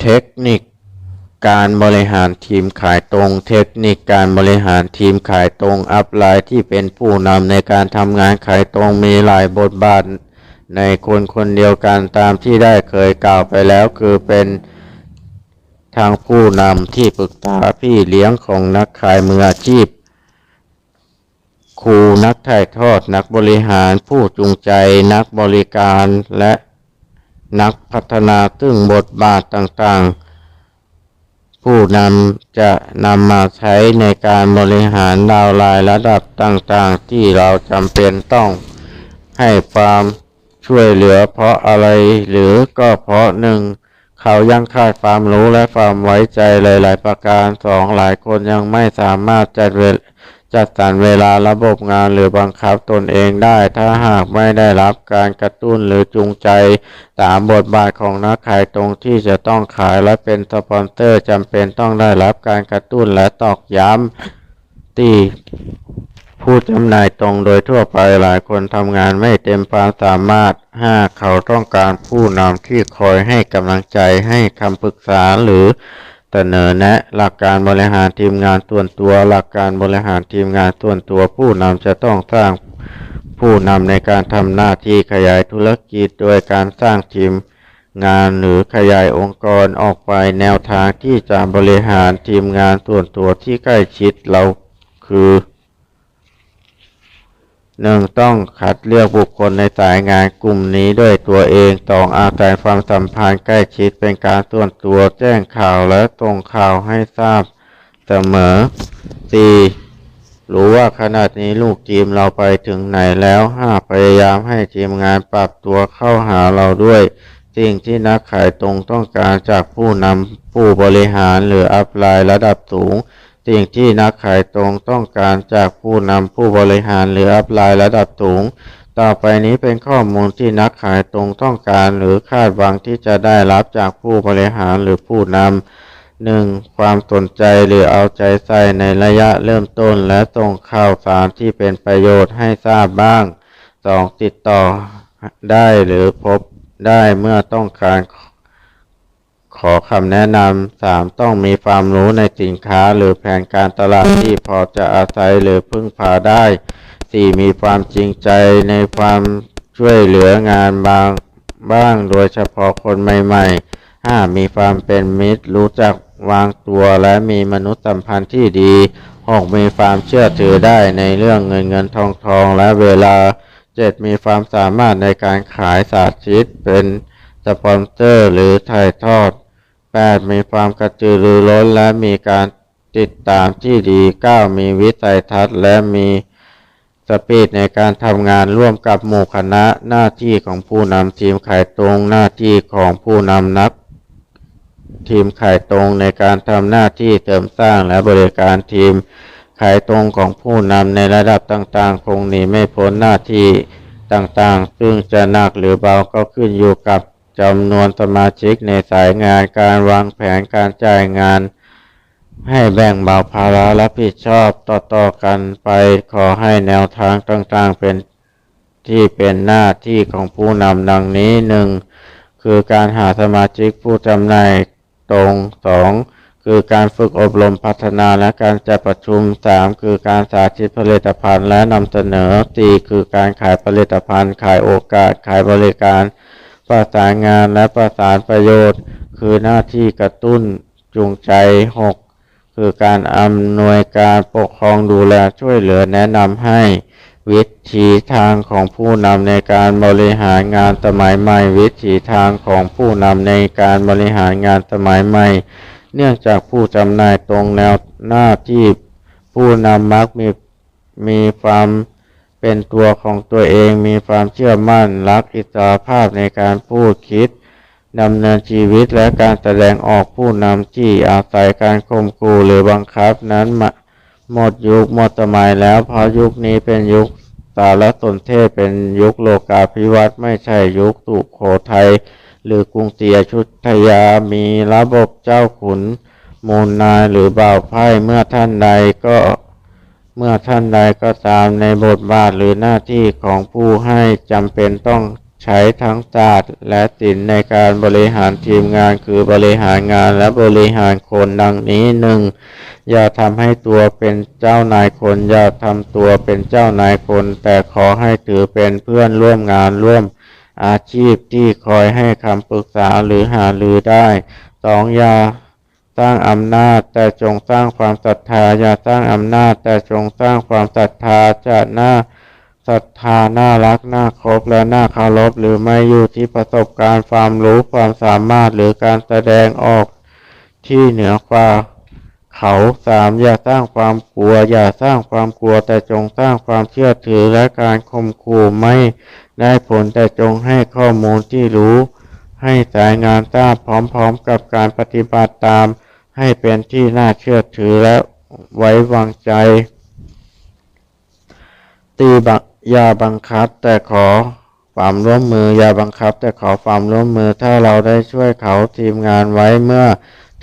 เทคนิคการบริหารทีมขายตรง เทคนิคการบริหารทีมขายตรงอัพไลน์ที่เป็นผู้นำในการทำงานขายตรงมีหลายบทบาท ในคนคนเดียวกันตามที่ได้เคยกล่าวไปแล้วคือเป็นทางผู้นำที่ปรึกษาพี่เลี้ยงของนักขายมืออาชีพ ครูนักถ่ายทอดนักบริหารผู้จูงใจนักบริการและ นักพัฒนาซึ่งบทบาทต่างๆ ผู้นำจะนำมาใช้ในการบริหารดาวไลน์ระดับต่างๆ ที่เราจำเป็นต้องให้ความช่วยเหลือเพราะอะไรหรือก็เพราะหนึ่งเขายังขาดความรู้และความไว้ใจหลาย ๆ ประการสองหลายคนยังไม่สามารถจัดเวล จัดสรรเวลาระบบงานหรือบังคับตนเองได้ ถ้าหากไม่ได้รับการกระตุ้นหรือจูงใจตามบทบาทของนักขายตรงที่จะต้องขายและเป็นสปอนเซอร์จำเป็นต้องได้รับการกระตุ้นและตอกย้ำที่ผู้จำหน่ายตรงโดยทั่วไปหลายคนทำงานไม่เต็มความสามารถหากเขาต้องการผู้นำที่คอยให้กำลังใจให้คำปรึกษาหรือ เสนอแนะหลักการบริหารทีมงานส่วนตัว หลักการบริหารทีมงานส่วนตัว ผู้นำจะต้องสร้างผู้นำในการทำหน้าที่ขยายธุรกิจ โดยการสร้างทีมงานหรือขยายองค์กรออกไปแนวทางที่จะบริหารทีมงานส่วนตัวที่ใกล้ชิดเราคือ หนึ่งต้องคัดเลือกบุคคลในสายงานกลุ่มนี้ด้วยตัวเองต้องอาศัยความสัมพันธ์ใกล้ชิดเป็นการส่วนตัวแจ้งข่าวและส่งข่าวให้ทราบเสมอ 4. รู้ว่าขนาดนี้ลูกทีมเราไปถึงไหนแล้วห้าพยายามให้ทีมงานปรับตัวเข้าหาเราด้วย สิ่งที่นักขายตรงต้องการจากผู้นำผู้บริหารหรืออัพไลน์ระดับสูง สิ่งที่นักขายตรงต้องการจากผู้นำผู้บริหารหรืออัพไลน์ระดับสูง ต่อไปนี้เป็นข้อมูลที่นักขายตรงต้องการหรือคาดหวังที่จะได้รับจากผู้บริหารหรือผู้นำหนึ่งความสนใจหรือเอาใจใส่ในระยะเริ่มต้นและส่งข่าวสารที่เป็นประโยชน์ให้ทราบบ้างสองติดต่อได้หรือพบได้เมื่อต้องการ ขอคำแนะนำสามต้องมีความรู้ในสินค้าหรือแผนการตลาดที่พอจะอาศัยหรือพึ่งพาได้สี่มีความจริงใจในความช่วยเหลืองานบางบ้างโดยเฉพาะคนใหม่ๆห้ามีความเป็นมิตร รู้จักวางตัวและมีมนุษยสัมพันธ์ที่ดีหกมีความเชื่อถือได้ในเรื่องเงินเงินทองทองและเวลาเจ็ดมีความสามารถในการขายสาธิตเป็นสปอนเซอร์หรือถ่ายทอด แปดมีความกระตือรือร้นและมีการติดตามที่ดีเก้ามีวิสัยทัศน์และมีสปีดในการทำงานร่วมกับหมู่คณะหน้าที่ของผู้นำทีมขายตรงหน้าที่ของผู้นำนัก ทีมขายตรงในการทำหน้าที่เสริมสร้างและบริการทีมขายตรงของผู้นำในระดับต่างๆ คงหนีไม่พ้นหน้าที่ต่างๆ ซึ่งจะหนักหรือเบาก็ขึ้นอยู่กับ จำนวนสมาชิกในสายงานการวางแผนการจ่ายงาน ให้แบ่งเบาภาระรับผิดชอบต่อๆกันไปขอให้แนวทางต่างๆเป็นที่เป็นหน้าที่ของผู้นำดังนี้หนึ่งคือการหาสมาชิกผู้จำหน่ายตรงสองคือการฝึกอบรมพัฒนาและการจัดประชุมสามคือการสาธิตผลิตภัณฑ์และนำเสนอสี่คือการขายผลิตภัณฑ์ ขายโอกาส ขายบริการ ประสานงานและประสานประโยชน์ คือหน้าที่กระตุ้นจูงใจหกคือการอำนวยการปกครองดูแลช่วยเหลือแนะนำให้ วิถีทางของผู้นำในการบริหารงานสมัยใหม่ วิถีทางของผู้นำในการบริหารงานสมัยใหม่ เนื่องจากผู้จำหน่ายตรงแนวหน้าที่ผู้นำมักมีมีความ เป็นตัวของตัวเองมีความเชื่อมั่นรักอิสรภาพในการพูดคิดดำเนินชีวิตและการแสดงออกผู้นำที่อาศัยการข่มขู่หรือบังคับนั้นหมดยุคหมดสมัยแล้วเพราะยุคนี้เป็นยุคสารสนเทศเป็นยุคโลกาภิวัตน์ไม่ใช่ยุคสุโขทัยหรือกรุงศรีอยุธยามีระบบเจ้าขุนมูลนายหรือบ่าวไพ่เมื่อท่านใดก็ เมื่อท่านใดก็ตามในบทบาทหรือหน้าที่ของผู้ให้จำเป็นต้องใช้ทั้งศาสตร์และศิลในการบริหารทีมงานคือบริหารงานและบริหารคนดังนี้หนึ่งอย่าทำให้ตัวเป็นเจ้านายคน อย่าทำตัวเป็นเจ้านายคน แต่ขอให้ถือเป็นเพื่อนร่วมงานร่วมอาชีพที่คอยให้คำปรึกษาหรือหารือได้สองอย่า ร้างอำนาจ แต่จงสร้างความศรัทธา อย่าสร้างอำนาจ แต่จงสร้างความศรัทธาจะน่าศรัทธาน่ารักน่าครพและน่าเคารพหรือไม่อยู่ที่ประสบการณ์ความรู้ความสามารถหรือการแสดงออกที่เหนือกว่าเขาสามอย่าสร้างความกลัว อย่าสร้างความกลัว แต่จงสร้างความเชื่อถือและการข่มขู่ไม่ได้ผลแต่จงให้ข้อมูลที่รู้ ให้สายงานทราบพร้อมๆกับการปฏิบัติตาม ให้เป็นที่น่าเชื่อถือและไว้วางใจ ตีบังอย่าบังคับแต่ขอความร่วมมืออย่าบังคับ แต่ขอความร่วมมือถ้าเราได้ช่วยเขาทีมงานไว้เมื่อ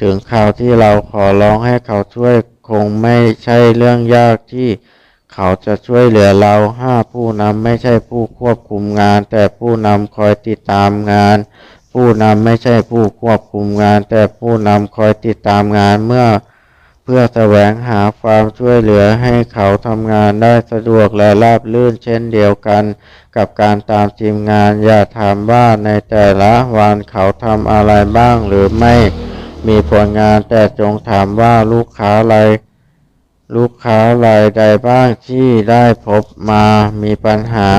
ถึงข่าวที่เราขอร้องให้เขาช่วยคงไม่ใช่เรื่องยากที่เขาจะช่วยเหลือเราห้าผู้นำไม่ใช่ผู้ควบคุมงาน แต่ผู้นำคอยติดตามงาน ผู้นำไม่ใช่ผู้ควบคุมงาน แต่ผู้นำคอยติดตามงานเมื่อเพื่อแสวงหาความช่วยเหลือให้เขาทำงานได้สะดวกและราบรื่นเช่นเดียวกัน กับการตามทีมงาน อย่าถามว่าในแต่ละวันเขาทำอะไรบ้างหรือไม่มีผลงานแต่จงถามว่าลูกค้ารายลูกค้ารายใดบ้างที่ได้พบมามีปัญหา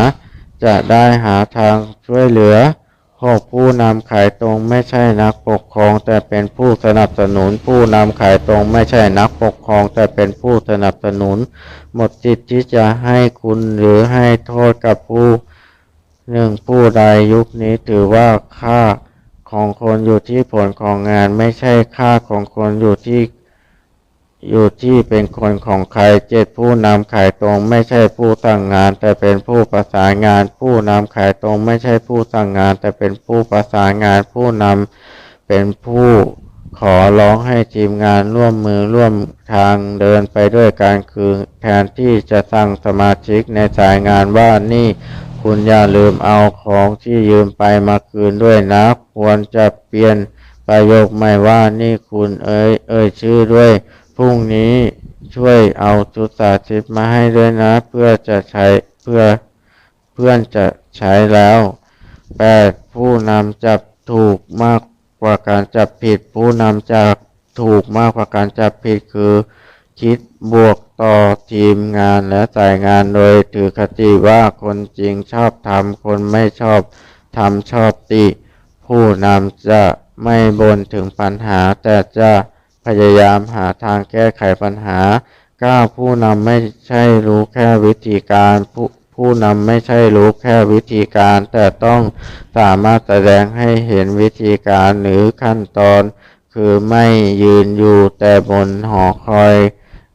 จะได้หาทางช่วยเหลือ หกผู้นำขายตรงไม่ใช่นักปกครอง แต่เป็นผู้สนับสนุน ผู้นำขายตรงไม่ใช่นักปกครอง แต่เป็นผู้สนับสนุน หมดสิทธิ์ที่จะให้คุณหรือให้โทษกับผู้หนึ่งผู้ใดยุคนี้ถือว่าค่าของคนอยู่ที่ผลของงานไม่ใช่ค่าของคนอยู่ที่ อยู่ที่เป็นคนของใครเจ็ดผู้นำขายตรงไม่ใช่ผู้สั่งงาน แต่เป็นผู้ประสานงาน ผู้นำขายตรงไม่ใช่ผู้สั่งงาน แต่เป็นผู้ประสานงาน ผู้นำเป็นผู้ขอร้องให้ทีมงานร่วมมือร่วมทางเดินไปด้วยกันคือแทนที่จะสั่งสมาชิกในสายงานว่านี่คุณอย่าลืมเอาของที่ยืมไปมาคืนด้วยนะ ควรจะเปลี่ยนประโยคใหม่ว่านี่คุณเอ่ยเอ่ยชื่อด้วย พรุ่งนี้ช่วยเอาชุดสาธิตมาให้ด้วยนะ เพื่อจะใช้เพื่อเพื่อนจะใช้แล้วแปดผู้นำจับถูกมากกว่าการจับผิด ผู้นำจะถูกมากกว่าการจับผิดคือ คิดบวกต่อทีมงานและสายงานโดยถือคติว่าคนจริงชอบทำคนไม่ชอบทำชอบติ ผู้นำจะไม่บ่นถึงปัญหาแต่จะ พยายามหาทางแก้ไขปัญหา 9. ผู้นำไม่ใช่รู้แค่วิธีการผู้ผู้นำไม่ใช่รู้แค่วิธีการ แต่ต้องสามารถแสดงให้เห็นวิธีการหรือขั้นตอน คือไม่ยืนอยู่แต่บนหอคอย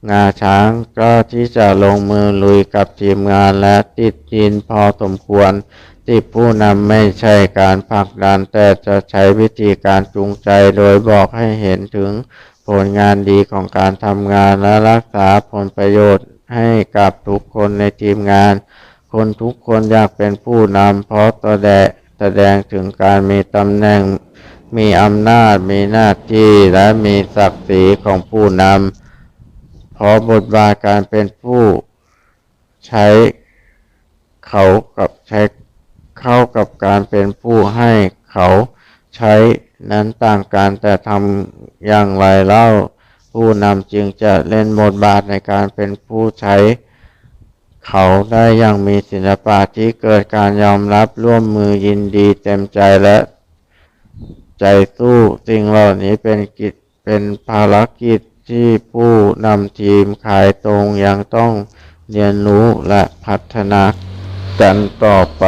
งาช้างก็ที่จะลงมือลุยกับทีมงานและติดยินพอสมควรที่ผู้นำไม่ใช่การผลักดัน แต่จะใช้วิธีการจูงใจโดยบอกให้เห็นถึง ผลงานดีของการทำงานและรักษาผลประโยชน์ให้กับทุกคนในทีมงาน คนทุกคนอยากเป็นผู้นำเพราะแสดงแสดงถึงการมีตำแหน่ง มีอำนาจ มีหน้าที่และมีศักดิ์ศรีของผู้นำเพราะบทบาทการเป็นผู้ใช้เขากับใช้เข้ากับการเป็นผู้ให้เขาใช้ นั้นต่างกันแต่ทำอย่างไรเล่าผู้นำจึงจะเล่นบทบาทในการเป็นผู้ใช้ เขาได้อย่างมีศิลปะที่เกิดการยอมรับร่วมมือยินดีเต็มใจและใจสู้สิ่งเหล่านี้เป็นกิจเป็นภารกิจที่ผู้นำทีมขายตรงยังต้องเรียนรู้และพัฒนากันต่อไป